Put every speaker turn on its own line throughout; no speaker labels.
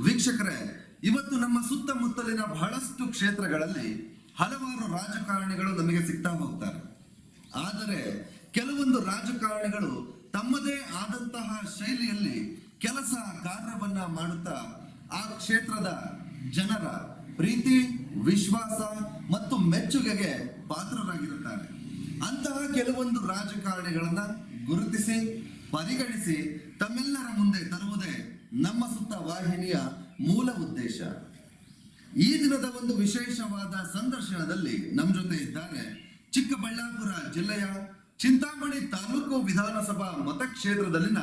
ವೀಕ್ಷಕರೇ, ಇವತ್ತು ನಮ್ಮ ಸುತ್ತಮುತ್ತಲಿನ ಬಹಳಷ್ಟು ಕ್ಷೇತ್ರಗಳಲ್ಲಿ ಹಲವಾರು ರಾಜಕಾರಣಿಗಳು ನಮಗೆ ಸಿಗ್ತಾ ಹೋಗ್ತಾರೆ. ಆದರೆ, ಕೆಲವೊಂದು ರಾಜಕಾರಣಿಗಳು ತಮ್ಮದೇ ಆದಂತಹ ಶೈಲಿಯಲ್ಲಿ ಕೆಲಸ ಕಾರ್ಯವನ್ನ ಮಾಡುತ್ತಾ ಆ ಕ್ಷೇತ್ರದ ಜನರ ಪ್ರೀತಿ, ವಿಶ್ವಾಸ ಮತ್ತು ಮೆಚ್ಚುಗೆಗೆ ಪಾತ್ರರಾಗಿರುತ್ತಾರೆ. ಅಂತಹ ಕೆಲವೊಂದು ರಾಜಕಾರಣಿಗಳನ್ನ ಗುರುತಿಸಿ, ಪರಿಗಣಿಸಿ ತಮ್ಮೆಲ್ಲರ ಮುಂದೆ ತರುವುದೇ ನಮ್ಮ ಸುತ್ತ ವಾಹಿನಿಯ ಮೂಲ ಉದ್ದೇಶ. ಈ ದಿನದ ಒಂದು ವಿಶೇಷವಾದ ಸಂದರ್ಶನದಲ್ಲಿ ನಮ್ಮ ಜೊತೆ ಇದ್ದಾರೆ ಚಿಕ್ಕಬಳ್ಳಾಪುರ ಜಿಲ್ಲೆಯ ಚಿಂತಾಮಣಿ ತಾಲೂಕು ವಿಧಾನಸಭಾ ಮತಕ್ಷೇತ್ರದಲ್ಲಿನ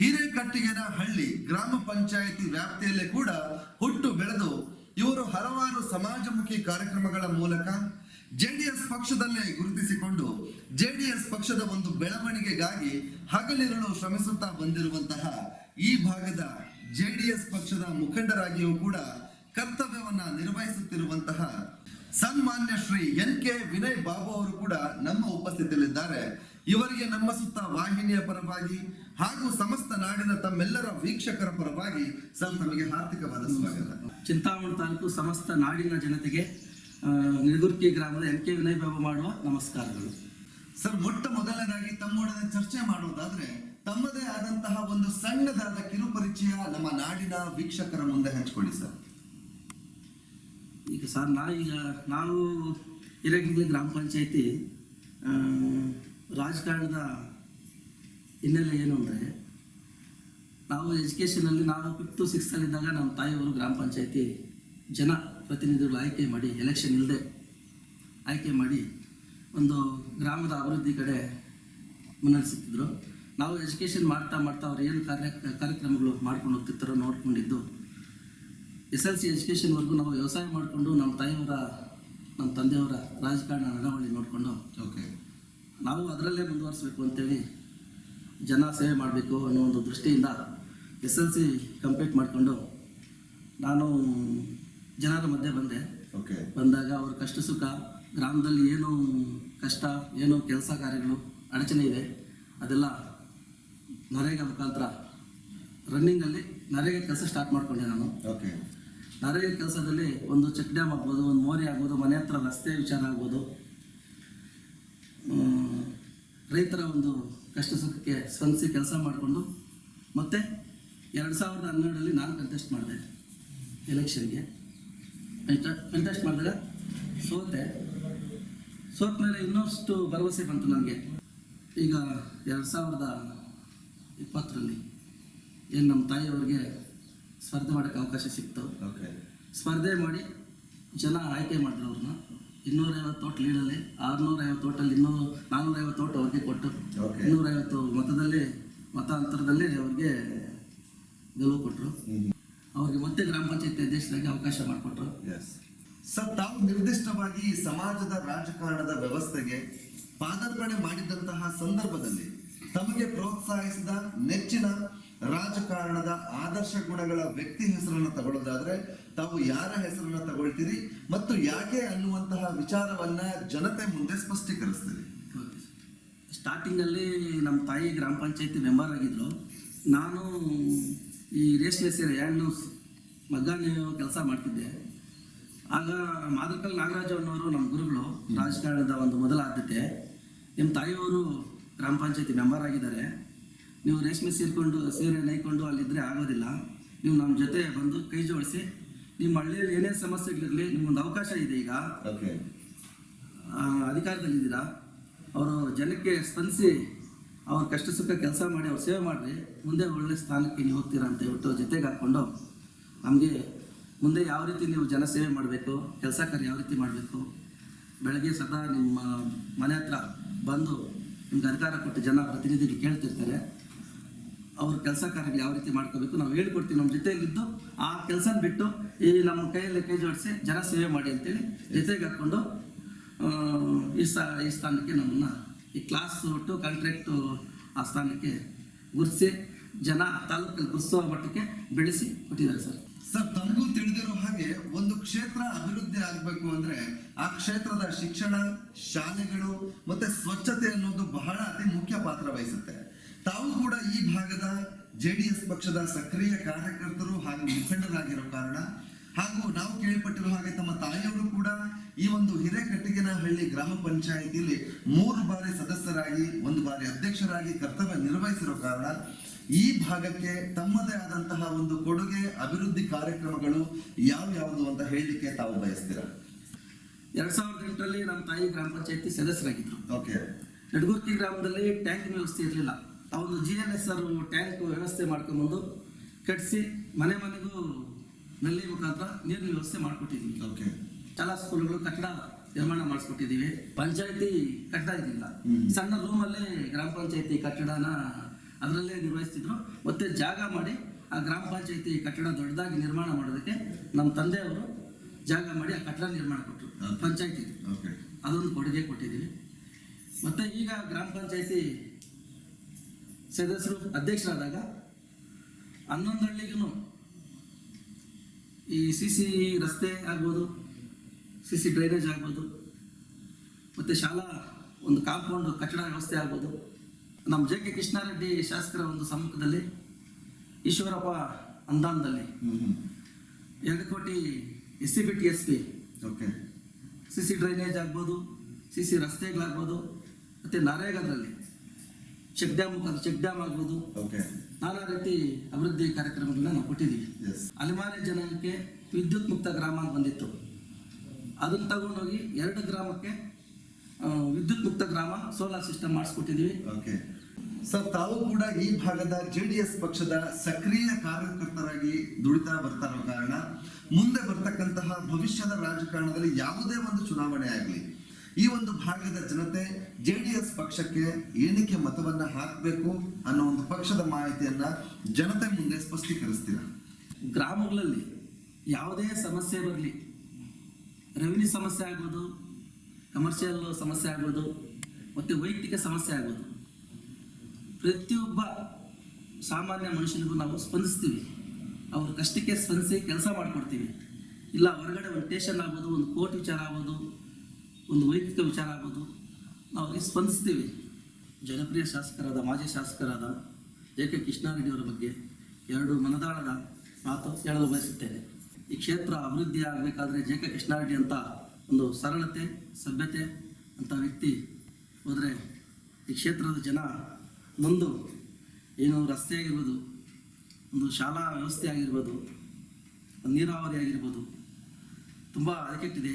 ಹಿರೇಕಟ್ಟಿಗೆನ ಹಳ್ಳಿ ಗ್ರಾಮ ಪಂಚಾಯಿತಿ ವ್ಯಾಪ್ತಿಯಲ್ಲೇ ಕೂಡ ಹುಟ್ಟು ಬೆಳೆದು ಇವರು ಹಲವಾರು ಸಮಾಜಮುಖಿ ಕಾರ್ಯಕ್ರಮಗಳ ಮೂಲಕ ಜೆಡಿಎಸ್ ಪಕ್ಷದಲ್ಲೇ ಗುರುತಿಸಿಕೊಂಡು ಜೆಡಿಎಸ್ ಪಕ್ಷದ ಒಂದು ಬೆಳವಣಿಗೆಗಾಗಿ ಹಗಲಿರುಳು ಶ್ರಮಿಸುತ್ತಾ ಬಂದಿರುವಂತಹ ಈ ಭಾಗದ ಜೆಡಿಎಸ್ ಪಕ್ಷದ ಮುಖಂಡರಾಗಿಯೂ ಕೂಡ ಕರ್ತವ್ಯವನ್ನ ನಿರ್ವಹಿಸುತ್ತಿರುವಂತಹ ಸನ್ಮಾನ್ಯ ಶ್ರೀ ಎನ್ ಕೆ ವಿನಯ್ ಬಾಬು ಅವರು ಕೂಡ ನಮ್ಮ ಉಪಸ್ಥಿತಿಯಲ್ಲಿದ್ದಾರೆ. ಇವರಿಗೆ ನಮ್ಮ ಸುತ್ತ ವಾಹಿನಿಯ ಪರವಾಗಿ ಹಾಗೂ ಸಮಸ್ತ ನಾಡಿನ ತಮ್ಮೆಲ್ಲರ ವೀಕ್ಷಕರ ಪರವಾಗಿ ಸರ್ ನಮಗೆ ಹಾರ್ದಿಕವಾದ ಸ್ವಾಗತ.
ಚಿಂತಾಮಣಿ ತಾಲೂಕು ಸಮಸ್ತ ನಾಡಿನ ಜನತೆಗೆ ನಿಡುಗುರ್ಕಿ ಗ್ರಾಮದ ಎನ್ ಕೆ ವಿನಯ್ ಬಾಬು ಮಾಡುವ ನಮಸ್ಕಾರಗಳು.
ಸರ್ ಮೊಟ್ಟ ಮೊದಲನೇದಾಗಿ ತಮ್ಮೊಡನೆ ಚರ್ಚೆ ಮಾಡೋದಾದ್ರೆ ತಮ್ಮದೇ ಆದಂತಹ ಒಂದು ಸಣ್ಣದಾದ ಕಿರುಪರಿಚಯ ನಮ್ಮ ನಾಡಿನ ವೀಕ್ಷಕರ ಮುಂದೆ ಹಂಚ್ಕೊಳ್ಳಿ ಸರ್.
ಈಗ ಸರ್, ನಾ ಈಗ ನಾವು ಇರಗಿಂಗ್ಲಿ ಗ್ರಾಮ ಪಂಚಾಯತಿ ರಾಜಕಾರಣದ ಹಿನ್ನೆಲೆ ಏನು ಅಂದರೆ, ನಾವು ಎಜುಕೇಷನಲ್ಲಿ ನಾವು ಫಿಫ್ತು ಸಿಕ್ಸ್ತಲ್ಲಿದ್ದಾಗ ನಮ್ಮ ತಾಯಿಯವರು ಗ್ರಾಮ ಪಂಚಾಯತಿ ಜನ ಪ್ರತಿನಿಧಿಗಳು ಆಯ್ಕೆ ಮಾಡಿ ಎಲೆಕ್ಷನ್ ಇಲ್ಲದೆ ಆಯ್ಕೆ ಮಾಡಿ ಒಂದು ಗ್ರಾಮದ ಅಭಿವೃದ್ಧಿ ಕಡೆ ಮುನ್ನಡೆಸುತ್ತಿದ್ದರು ನಾವು ಎಜುಕೇಷನ್ ಮಾಡ್ತಾ ಮಾಡ್ತಾ ಅವ್ರು ಏನು ಕಾರ್ಯ ಕಾರ್ಯಕ್ರಮಗಳು ಮಾಡ್ಕೊಂಡು ಹೋಗ್ತಿರ್ತಾರೋ ನೋಡ್ಕೊಂಡಿದ್ದು ಎಸ್ ಎಲ್ ಸಿ ಎಜುಕೇಷನ್ವರೆಗೂ ನಾವು ವ್ಯವಸಾಯ ಮಾಡಿಕೊಂಡು ನಮ್ಮ ತಾಯಿಯವರ ನಮ್ಮ ತಂದೆಯವರ ರಾಜಕಾರಣ ನಡವಳಿ ನೋಡಿಕೊಂಡು
ಓಕೆ
ನಾವು ಅದರಲ್ಲೇ ಮುಂದುವರಿಸಬೇಕು ಅಂತೇಳಿ ಜನ ಸೇವೆ ಮಾಡಬೇಕು ಅನ್ನೋ ಒಂದು ದೃಷ್ಟಿಯಿಂದ ಎಸ್ ಎಲ್ ಸಿ ಕಂಪ್ಲೀಟ್ ಮಾಡಿಕೊಂಡು ನಾನು ಜನರ ಮಧ್ಯೆ ಬಂದೆ.
ಓಕೆ
ಬಂದಾಗ ಅವ್ರ ಕಷ್ಟ ಸುಖ ಗ್ರಾಮದಲ್ಲಿ ಏನು ಕಷ್ಟ ಏನು ಕೆಲಸ ಕಾರ್ಯಗಳು ಅಡಚಣೆ ಇದೆ ಅದೆಲ್ಲ ನರೇಗಾ ಮುಖಾಂತರ ರನ್ನಿಂಗಲ್ಲಿ ನರೇಗಾ ಕೆಲಸ ಸ್ಟಾರ್ಟ್ ಮಾಡಿಕೊಂಡೆ ನಾನು.
ಓಕೆ.
ನರೇಗಾ ಕೆಲಸದಲ್ಲಿ ಒಂದು ಚೆಕ್ ಡ್ಯಾಮ್ ಆಗ್ಬೋದು ಒಂದು ಮೋರಿ ಆಗ್ಬೋದು ಮನೆ ಹತ್ರ ರಸ್ತೆ ವಿಚಾರ ಆಗ್ಬೋದು. ರೈತರ ಒಂದು ಕಷ್ಟ ಸುಖಕ್ಕೆ ಸ್ಪಂದಿಸಿ ಕೆಲಸ ಮಾಡಿಕೊಂಡು ಮತ್ತೆ ಎರಡು ಸಾವಿರದ ಹನ್ನೆರಡರಲ್ಲಿ ನಾನು ಕಂಟೆಸ್ಟ್ ಮಾಡಿದೆ ಎಲೆಕ್ಷನ್ಗೆ ಕಂಟೆಸ್ಟ್ ಮಾಡಿದಾಗ ಸೋತೆ. ಸೋತ ಮೇಲೆ ಇನ್ನಷ್ಟು ಭರವಸೆ ಬಂತು ನನಗೆ. ಈಗ ಎರಡು ಸಾವಿರದ ಇಪ್ಪತ್ತರಲ್ಲಿ ಏನು ನಮ್ಮ ತಾಯಿಯವ್ರಿಗೆ ಸ್ಪರ್ಧೆ ಮಾಡೋಕ್ಕೆ ಅವಕಾಶ ಸಿಕ್ತು.
ಓಕೆ
ಸ್ಪರ್ಧೆ ಮಾಡಿ ಜನ ಆಯ್ಕೆ ಮಾಡಿದ್ರು ಅವ್ರನ್ನ. ಇನ್ನೂರೈವತ್ತು ಓಟ್ ಲೀಡಲ್ಲಿ ಆರುನೂರೈವತ್ತು ಓಟಲ್ಲಿ ಇನ್ನೂರು ನಾನ್ನೂರೈವತ್ತು ಓಟ್ ಅವ್ರಿಗೆ ಕೊಟ್ಟು. ಇನ್ನೂರೈವತ್ತು ಮತದಲ್ಲಿ ಮತಾಂತರದಲ್ಲಿ ಅವ್ರಿಗೆ ಗೆಲುವು ಕೊಟ್ಟರು ಅವ್ರಿಗೆ ಮತ್ತೆ ಗ್ರಾಮ ಪಂಚಾಯತಿ ಅಧ್ಯಕ್ಷರಾಗಿ ಅವಕಾಶ ಮಾಡಿಕೊಟ್ರು.
ಎಸ್ ಸರ್ ತಾವು ನಿರ್ದಿಷ್ಟವಾಗಿ ಸಮಾಜದ ರಾಜಕಾರಣದ ವ್ಯವಸ್ಥೆಗೆ ಪಾದಾರ್ಪಣೆ ಮಾಡಿದಂತಹ ಸಂದರ್ಭದಲ್ಲಿ ತಮಗೆ ಪ್ರೋತ್ಸಾಹಿಸಿದ ನೆಚ್ಚಿನ ರಾಜಕಾರಣದ ಆದರ್ಶ ಗುಣಗಳ ವ್ಯಕ್ತಿ ಹೆಸರನ್ನು ತಗೊಳ್ಳೋದಾದ್ರೆ ತಾವು ಯಾರ ಹೆಸರನ್ನ ತಗೊಳ್ತೀರಿ ಮತ್ತು ಯಾಕೆ ಅನ್ನುವಂತಹ ವಿಚಾರವನ್ನ ಜನತೆ ಮುಂದೆ ಸ್ಪಷ್ಟೀಕರಿಸ್ತೀರಿ?
ಸ್ಟಾರ್ಟಿಂಗಲ್ಲಿ ನಮ್ಮ ತಾಯಿ ಗ್ರಾಮ ಪಂಚಾಯತಿ ಮೆಂಬರ್ ಆಗಿದ್ರು ನಾನು ಈ ರೇಷ್ಮೆ ಸೀರೆ, ಹ್ಯಾಂಡ್ ಮಗ್ಗಾನಿ ಕೆಲಸ ಮಾಡ್ತಿದ್ದೆ. ಆಗ ಮಾದಕಲ್ ನಾಗರಾಜ ಅನ್ನೋರು ನಮ್ಮ ಗುರುಗಳು ರಾಜಕಾರಣದ ಒಂದು ಮೊದಲ ಆದ್ಯತೆ. ನಿಮ್ಮ ತಾಯಿಯವರು ಗ್ರಾಮ ಪಂಚಾಯತಿ ಮೆಂಬರ್ ಆಗಿದ್ದಾರೆ. ನೀವು ರೇಷ್ಮೆ ಸೀರ್ಕೊಂಡು ಸೀರೆ ನೈಕೊಂಡು ಅಲ್ಲಿದ್ದರೆ ಆಗೋದಿಲ್ಲ. ನೀವು ನಮ್ಮ ಜೊತೆ ಬಂದು ಕೈ ಜೋಡಿಸಿ ನಿಮ್ಮ ಹಳ್ಳಿಯಲ್ಲಿ ಏನೇ ಸಮಸ್ಯೆಗಳಿರಲಿ ನಿಮ್ಮೊಂದು ಅವಕಾಶ ಇದೆ ಈಗ. ಅಧಿಕಾರದಲ್ಲಿದ್ದೀರಾ ಅವರು ಜನಕ್ಕೆ ಸ್ಪಂದಿಸಿ ಅವ್ರ ಕಷ್ಟ ಸುಖ ಕೆಲಸ ಮಾಡಿ ಅವ್ರು ಸೇವೆ ಮಾಡಿರಿ. ಮುಂದೆ ಒಳ್ಳೆ ಸ್ಥಾನಕ್ಕೆ ನೀವು ಹೋಗ್ತೀರಾ ಅಂತ ಹೇಳ್ಬಿಟ್ಟು ಜೊತೆಗೆ ಹಾಕ್ಕೊಂಡು ನಮಗೆ ಮುಂದೆ ಯಾವ ರೀತಿ ನೀವು ಜನ ಸೇವೆ ಮಾಡಬೇಕು ಕೆಲಸ ಕಾರ್ಯ ಯಾವ ರೀತಿ ಮಾಡಬೇಕು ಬೆಳಗ್ಗೆ ಸದಾ ನಿಮ್ಮ ಮನೆ ಹತ್ರ ಬಂದು ನಿಮ್ಗೆ ಅಧಿಕಾರ ಕೊಟ್ಟು ಜನ ಪ್ರತಿನಿಧಿಗಳು ಕೇಳ್ತಿರ್ತಾರೆ, ಅವ್ರ ಕೆಲಸ ಕಾರ್ಯಗಳು ಯಾವ ರೀತಿ ಮಾಡ್ಕೋಬೇಕು ನಾವು ಹೇಳ್ಕೊಡ್ತೀವಿ. ನಮ್ಮ ಜೊತೆಯಲ್ಲಿದ್ದು ಆ ಕೆಲಸನ ಬಿಟ್ಟು ಈ ನಮ್ಮ ಕೈಯಲ್ಲಿ ಕೈ ಜೋಡಿಸಿ ಜನ ಸೇವೆ ಮಾಡಿ ಅಂತೇಳಿ ಜೊತೆಗೆ ಹಾಕ್ಕೊಂಡು ಈ ಸ್ಥಾ ಈ ಸ್ಥಾನಕ್ಕೆ ನಮ್ಮನ್ನು ಈ ಕ್ಲಾಸ್ ಟು ಕಾಂಟ್ರಾಕ್ಟು ಆ ಸ್ಥಾನಕ್ಕೆ ಗುರ್ಸಿ ಜನ ತಾಲೂಕಲ್ಲಿ ಉತ್ಸವ ಮಟ್ಟಕ್ಕೆ ಬೆಳೆಸಿ ಕೊಟ್ಟಿದ್ದಾರೆ ಸರ್.
ಸರ್ ತನಗೂ ತಿಳಿದಿರೋ ಆಗಬೇಕು ಅಂದ್ರೆ ಆ ಕ್ಷೇತ್ರದ ಶಿಕ್ಷಣ, ಶಾಲೆಗಳು ಮತ್ತೆ ಸ್ವಚ್ಛತೆ ಅನ್ನೋದು ಬಹಳ ಅತಿ ಮುಖ್ಯ ಪಾತ್ರ ವಹಿಸುತ್ತೆ. ತಾವು ಕೂಡ ಈ ಭಾಗದ ಜೆಡಿಎಸ್ ಪಕ್ಷದ ಸಕ್ರಿಯ ಕಾರ್ಯಕರ್ತರು ಹಾಗೂ ಮುಖಂಡರಾಗಿರೋ ಕಾರಣ ಹಾಗೂ ನಾವು ಕೇಳಿಪಟ್ಟಿರೋ ಹಾಗೆ ತಮ್ಮ ತಾಯಿಯವರು ಕೂಡ ಈ ಒಂದು ಹಿರೇಕಟ್ಟಿಗೆನಹಳ್ಳಿ ಗ್ರಾಮ ಪಂಚಾಯಿತಿಯಲ್ಲಿ ಮೂರು ಬಾರಿ ಸದಸ್ಯರಾಗಿ, ಒಂದು ಬಾರಿ ಅಧ್ಯಕ್ಷರಾಗಿ ಕರ್ತವ್ಯ ನಿರ್ವಹಿಸಿರೋ ಕಾರಣ ಈ ಭಾಗಕ್ಕೆ ತಮ್ಮದೇ ಆದಂತಹ ಒಂದು ಕೊಡುಗೆ ಅಭಿವೃದ್ಧಿ ಕಾರ್ಯಕ್ರಮಗಳು ಯಾವ್ಯಾವುದು ಅಂತ ಹೇಳಲಿಕ್ಕೆ ತಾವು ಬಯಸ್ತೀರಾ?
ಎರಡ್ ಸಾವಿರದ ಎಂಟರಲ್ಲಿ ನಮ್ಮ ತಾಯಿ ಗ್ರಾಮ ಪಂಚಾಯತಿ ಸದಸ್ಯರಾಗಿದ್ರು.
ಓಕೆ.
ನಡಗುರ್ಕಿ ಗ್ರಾಮದಲ್ಲಿ ಟ್ಯಾಂಕ್ ವ್ಯವಸ್ಥೆ ಇರಲಿಲ್ಲ. ಅವರು ಒಂದು G N S R tank ವ್ಯವಸ್ಥೆ ಮಾಡ್ಕೊಂಡ್ಬಂದು ಕಟ್ಟಿಸಿ ಮನೆ ಮನೆಗೂ ನಲ್ಲಿ ಮುಖಾಂತರ ನೀರಿನ ವ್ಯವಸ್ಥೆ ಮಾಡಿಕೊಟ್ಟಿದ್ವಿ.
ಓಕೆ.
ಶಾಲಾ ಸ್ಕೂಲ್ಗಳು ಕಟ್ಟಡ ನಿರ್ಮಾಣ ಮಾಡಿಸ್ಕೊಟ್ಟಿದ್ದೀವಿ. ಪಂಚಾಯತಿ ಕಟ್ಟಡ ಇರಲಿಲ್ಲ ಸಣ್ಣ ರೂಮಲ್ಲೇ ಗ್ರಾಮ ಪಂಚಾಯತಿ ಕಟ್ಟಡನ ಅದರಲ್ಲೇ ನಿರ್ವಹಿಸ್ತಿದ್ರು. ಮತ್ತೆ ಜಾಗ ಮಾಡಿ ಆ ಗ್ರಾಮ ಪಂಚಾಯತಿ ಕಟ್ಟಡ ದೊಡ್ಡದಾಗಿ ನಿರ್ಮಾಣ ಮಾಡೋದಕ್ಕೆ ನಮ್ಮ ತಂದೆಯವರು ಜಾಗ ಮಾಡಿ ಆ ಕಟ್ಟಡ ನಿರ್ಮಾಣ ಕೊಟ್ಟರು ಪಂಚಾಯಿತಿ. ಅದೊಂದು ಕೊಡುಗೆ ಕೊಟ್ಟಿದ್ದೀವಿ. ಮತ್ತೆ ಈಗ ಗ್ರಾಮ ಪಂಚಾಯತಿ ಸದಸ್ಯರು ಅಧ್ಯಕ್ಷರಾದಾಗ ಹನ್ನೊಂದು ಹಳ್ಳಿಗೂ ಈ ಸಿ ಸಿ ರಸ್ತೆ ಆಗ್ಬೋದು ಸಿ ಸಿ ಡ್ರೈನೇಜ್ ಆಗ್ಬೋದು ಮತ್ತು ಶಾಲಾ ಒಂದು ಕಾಂಪೌಂಡ್ ಕಟ್ಟಡ ವ್ಯವಸ್ಥೆ ಆಗ್ಬೋದು. ನಮ್ಮ ಜೆ ಕೆ ಕೃಷ್ಣಾರೆಡ್ಡಿ ಶಾಸಕರ ಒಂದು ಸಮ್ಮುಖದಲ್ಲಿ ಈಶ್ವರಪ್ಪ
ಅಂದಾನದಲ್ಲಿ
ಎರಡು ಕೋಟಿ S C B T S P
okay.
C C drainage ಆಗ್ಬೋದು ಸಿ ಸಿ ರಸ್ತೆಗಳಾಗ್ಬೋದು ಮತ್ತು ನರೇಗಾದಲ್ಲಿ ಚೆಕ್ ಡ್ಯಾಮ್ ಮುಖಾಂತರ ಚೆಕ್ ಡ್ಯಾಮ್ ಆಗ್ಬೋದು.
ಓಕೆ.
ನಾನಾ ರೀತಿ ಅಭಿವೃದ್ಧಿ ಕಾರ್ಯಕ್ರಮಗಳನ್ನ ನಾವು ಕೊಟ್ಟಿದ್ದೀವಿ. ಅಲೆಮಾರಿ ಜನಕ್ಕೆ ವಿದ್ಯುತ್ ಮುಕ್ತ ಗ್ರಾಮ ಅಂತ ಬಂದಿತ್ತು. ಅದನ್ನು ತಗೊಂಡೋಗಿ ಎರಡು ಗ್ರಾಮಕ್ಕೆ ವಿದ್ಯುತ್ ಮುಕ್ತ ಗ್ರಾಮ ಸೋಲಾರ್ ಸಿಸ್ಟಮ್ ಮಾಡಿಸ್ಕೊಟ್ಟಿದ್ದೀವಿ.
ಓಕೆ. ಸರ್ ತಾವು ಕೂಡ ಈ ಭಾಗದ ಜೆಡಿಎಸ್ ಪಕ್ಷದ ಸಕ್ರಿಯ ಕಾರ್ಯಕರ್ತರಾಗಿ ದುಡಿತಾ ಬರ್ತಾ ಇರೋ ಕಾರಣ, ಮುಂದೆ ಬರ್ತಕ್ಕಂತಹ ಭವಿಷ್ಯದ ರಾಜಕಾರಣದಲ್ಲಿ ಯಾವುದೇ ಒಂದು ಚುನಾವಣೆ ಆಗಲಿ, ಈ ಒಂದು ಭಾಗದ ಜನತೆ ಜೆಡಿಎಸ್ ಪಕ್ಷಕ್ಕೆ ಏನಕ್ಕೆ ಮತವನ್ನ ಹಾಕಬೇಕು ಅನ್ನೋ ಒಂದು ಪಕ್ಷದ ಮಾಹಿತಿಯನ್ನ ಜನತೆ ಮುಂದೆ ಸ್ಪಷ್ಟೀಕರಿಸ್ತೀರ?
ಗ್ರಾಮಗಳಲ್ಲಿ ಯಾವುದೇ ಸಮಸ್ಯೆ ಬರಲಿ ರೆವಿನ್ಯೂ ಸಮಸ್ಯೆ ಆಗ್ಬೋದು ಕಮರ್ಷಿಯಲ್ ಸಮಸ್ಯೆ ಆಗ್ಬೋದು, ಮತ್ತು ವೈಯಕ್ತಿಕ ಸಮಸ್ಯೆ ಆಗ್ಬೋದು ಪ್ರತಿಯೊಬ್ಬ ಸಾಮಾನ್ಯ ಮನುಷ್ಯನಿಗೂ ನಾವು ಸ್ಪಂದಿಸ್ತೀವಿ. ಅವ್ರ ಕಷ್ಟಕ್ಕೆ ಸ್ಪಂದಿಸಿ ಕೆಲಸ ಮಾಡಿಕೊಡ್ತೀವಿ. ಇಲ್ಲ, ಹೊರಗಡೆ ಒಂದು ಟೇಷನ್ ಆಗ್ಬೋದು, ಒಂದು ಕೋರ್ಟ್ ವಿಚಾರ ಆಗ್ಬೋದು, ಒಂದು ವೈಯಕ್ತಿಕ ವಿಚಾರ ಆಗ್ಬೋದು, ನಾವು ಅವ್ರಿಗೆ ಸ್ಪಂದಿಸ್ತೀವಿ. ಜನಪ್ರಿಯ ಶಾಸಕರಾದ, ಮಾಜಿ ಶಾಸಕರಾದ ಜೆ ಕೆ ಕೃಷ್ಣಾರೆಡ್ಡಿಯವರ ಬಗ್ಗೆ ಎರಡು ಮನದಾಳದ ಮಾತು ಹೇಳಲು ಬಯಸುತ್ತೇನೆ. ಈ ಕ್ಷೇತ್ರ ಅಭಿವೃದ್ಧಿ ಆಗಬೇಕಾದ್ರೆ ಜೆ ಕೆ ಕೃಷ್ಣಾರೆಡ್ಡಿ ಅಂತ ಒಂದು ಸರಳತೆ, ಸಭ್ಯತೆ ಅಂತ ವ್ಯಕ್ತಿ ಹೋದರೆ ಈ ಕ್ಷೇತ್ರದ ಜನ ನೊಂದು ಏನು ರಸ್ತೆ ಆಗಿರ್ಬೋದು, ಒಂದು ಶಾಲಾ ವ್ಯವಸ್ಥೆ ಆಗಿರ್ಬೋದು, ಒಂದು ನೀರಾವರಿ ಆಗಿರ್ಬೋದು, ತುಂಬ ಹದಗೆಟ್ಟಿದೆ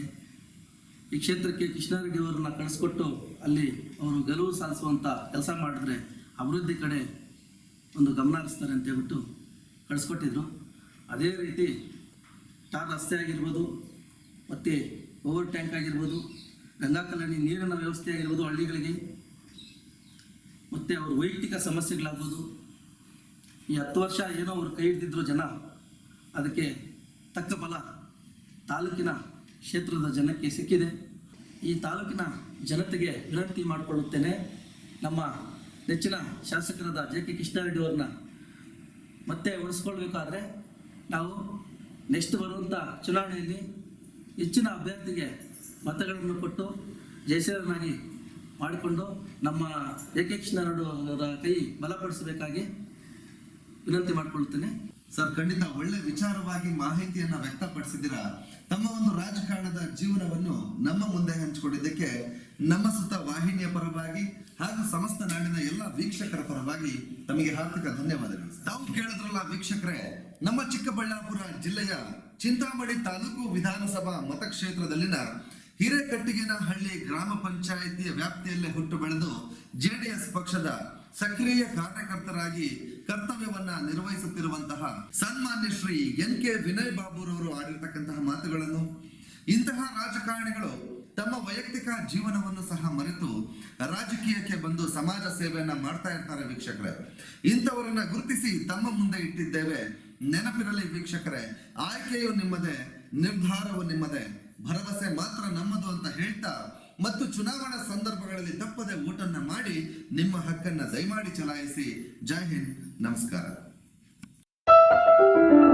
ಈ ಕ್ಷೇತ್ರಕ್ಕೆ ಕೃಷ್ಣಾರೆಡ್ಡಿ ಅವರನ್ನ ಕಳಿಸ್ಕೊಟ್ಟು ಅಲ್ಲಿ ಅವರು ಗೆಲುವು ಸಾಧಿಸುವಂಥ ಕೆಲಸ ಮಾಡಿದ್ರೆ ಅಭಿವೃದ್ಧಿ ಕಡೆ ಒಂದು ಗಮನ ಹರಿಸ್ತಾರೆ ಅಂತ ಹೇಳ್ಬಿಟ್ಟು ಕಳಿಸ್ಕೊಟ್ಟಿದ್ರು. ಅದೇ ರೀತಿ ಟಾರ್ ರಸ್ತೆ ಆಗಿರ್ಬೋದು, ಮತ್ತು ಓವರ್ ಟ್ಯಾಂಕ್ ಆಗಿರ್ಬೋದು, ಗಂಗಾ ಕಲ್ಯಾಣಿ ನೀರಿನ ವ್ಯವಸ್ಥೆ ಆಗಿರ್ಬೋದು ಹಳ್ಳಿಗಳಿಗೆ ಮತ್ತು ಅವ್ರ ವೈಯಕ್ತಿಕ ಸಮಸ್ಯೆಗಳಾಗ್ಬೋದು. ಈ ಹತ್ತು ವರ್ಷ ಏನೋ ಅವ್ರು ಕೈ ಹಿಡಿದಿದ್ರು ಜನ, ಅದಕ್ಕೆ ತಕ್ಕ ಫಲ ತಾಲೂಕಿನ ಕ್ಷೇತ್ರದ ಜನಕ್ಕೆ ಸಿಕ್ಕಿದೆ. ಈ ತಾಲೂಕಿನ ಜನತೆಗೆ ವಿನಂತಿ ಮಾಡಿಕೊಳ್ಳುತ್ತೇನೆ. ನಮ್ಮ ನೆಚ್ಚಿನ ಶಾಸಕರಾದ ಜೆ ಕೆ ಕೃಷ್ಣಾರೆಡ್ಡಿ ಅವ್ರನ್ನ ಮತ್ತೆ ಉಳಿಸ್ಕೊಳ್ಬೇಕಾದ್ರೆ ನಾವು ನೆಕ್ಸ್ಟ್ ಬರುವಂಥ ಚುನಾವಣೆಯಲ್ಲಿ ಹೆಚ್ಚಿನ ಅಭ್ಯರ್ಥಿಗೆ ಮತಗಳನ್ನು ಕೊಟ್ಟು ಜಯಶೀಲನಾಗಿ ಮಾಡಿಕೊಂಡು ನಮ್ಮ ಎ ಕೆ ಬಲಪಡಿಸಬೇಕಾಗಿ ವಿನಂತಿ ಮಾಡಿಕೊಳ್ಳುತ್ತೇನೆ.
ಸರ್, ಖಂಡಿತ ಒಳ್ಳೆ ವಿಚಾರವಾಗಿ ಮಾಹಿತಿಯನ್ನ ವ್ಯಕ್ತಪಡಿಸಿದ್ದೀರಾ? ತಮ್ಮ ಒಂದು ರಾಜಕಾರಣದ ಜೀವನವನ್ನು ನಮ್ಮ ಮುಂದೆ ಹಂಚಿಕೊಂಡಿದ್ದಕ್ಕೆ ನಮ್ಮ ಸುತ್ತ ವಾಹಿನಿಯ ಪರವಾಗಿ ಹಾಗೂ ಸಮಸ್ತ ನಾಡಿನ ಎಲ್ಲ ವೀಕ್ಷಕರ ಪರವಾಗಿ ತಮಗೆ ಹಾರ್ದಿಕ ಧನ್ಯವಾದಗಳು. ತಾವು ಕೇಳಿದ್ರಲ್ಲ ವೀಕ್ಷಕರೇ, ನಮ್ಮ ಚಿಕ್ಕಬಳ್ಳಾಪುರ ಜಿಲ್ಲೆಯ ಚಿಂತಾಮಣಿ ತಾಲೂಕು ವಿಧಾನಸಭಾ ಮತಕ್ಷೇತ್ರದಲ್ಲಿನ ಹಿರೇಕಟ್ಟಿಗೆನಹಳ್ಳಿ ಗ್ರಾಮ ಪಂಚಾಯಿತಿಯ ವ್ಯಾಪ್ತಿಯಲ್ಲೇ ಹುಟ್ಟು ಬೆಳೆದು ಜೆಡಿಎಸ್ ಪಕ್ಷದ ಸಕ್ರಿಯ ಕಾರ್ಯಕರ್ತರಾಗಿ ಕರ್ತವ್ಯವನ್ನ ನಿರ್ವಹಿಸುತ್ತಿರುವಂತಹ ಸನ್ಮಾನ್ಯ ಶ್ರೀ ಎನ್ ಕೆ ವಿನಯ್ ಬಾಬುರವರು ಆಡಿರ್ತಕ್ಕಂತಹ ಮಾತುಗಳನ್ನು ಇಂತಹ ರಾಜಕಾರಣಿಗಳು ತಮ್ಮ ವೈಯಕ್ತಿಕ ಜೀವನವನ್ನು ಸಹ ಮರೆತು ರಾಜಕೀಯಕ್ಕೆ ಬಂದು ಸಮಾಜ ಸೇವೆಯನ್ನ ಮಾಡ್ತಾ ಇರ್ತಾರೆ ವೀಕ್ಷಕರೇ. ಇಂಥವರನ್ನ ಗುರುತಿಸಿ ತಮ್ಮ ಮುಂದೆ ಇಟ್ಟಿದ್ದೇವೆ. ನೆನಪಿರಲಿ ವೀಕ್ಷಕರೇ. ಆಯ್ಕೆಯು ನಿಮ್ಮದೇ. ನಿರ್ಧಾರವು ನಿಮ್ಮದೇ. ಭರವಸೆ ಮಾತ್ರ ನಮ್ಮದು ಅಂತ ಹೇಳ್ತಾ ಮತ್ತು ಚುನಾವಣಾ ಸಂದರ್ಭಗಳಲ್ಲಿ ತಪ್ಪದೆ ಓಟನ್ನ ಮಾಡಿ ನಿಮ್ಮ ಹಕ್ಕನ್ನ ದಯಮಾಡಿ ಚಲಾಯಿಸಿ. ಜೈ ಹಿಂದ್. ನಮಸ್ಕಾರ.